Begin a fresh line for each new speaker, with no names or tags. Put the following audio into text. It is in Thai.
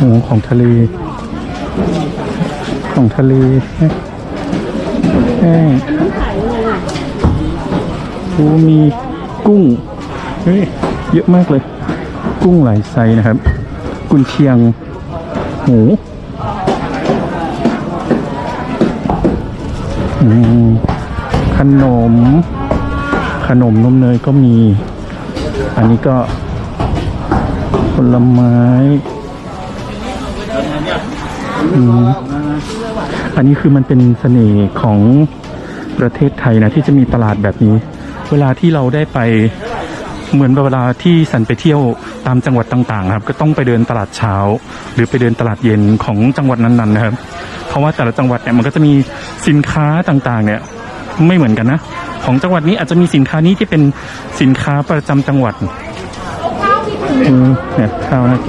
โอ้ของทะเล ของทะเลแห้งโอ้มีกุ้ง เฮ้ย เยอะมากเลย กุ้งหลายไซส์นะครับ กุนเชียง หมูขนม ขนมนมเนยก็มี อันนี้ก็ผลไม้ อืมอันนี้คือมันเป็นเสน่ห์ของประเทศไทยนะที่จะมีตลาดแบบนี้ เวลาที่เราได้ไปเหมือนเวลาที่สันไปเที่ยวตามจังหวัดต่างๆ ครับ ก็ต้องไปเดินตลาดเช้า หรือไปเดินตลาดเย็นของจังหวัดนั้นๆนะครับ เพราะว่าแต่ละจังหวัดเนี่ยมันก็จะมีสินค้าต่างๆ เนี่ยไม่เหมือนกันนะ ของจังหวัดนี้อาจจะมีสินค้านี้ที่เป็นสินค้าประจำจังหวัดอืมเนี่ยข้าวนะ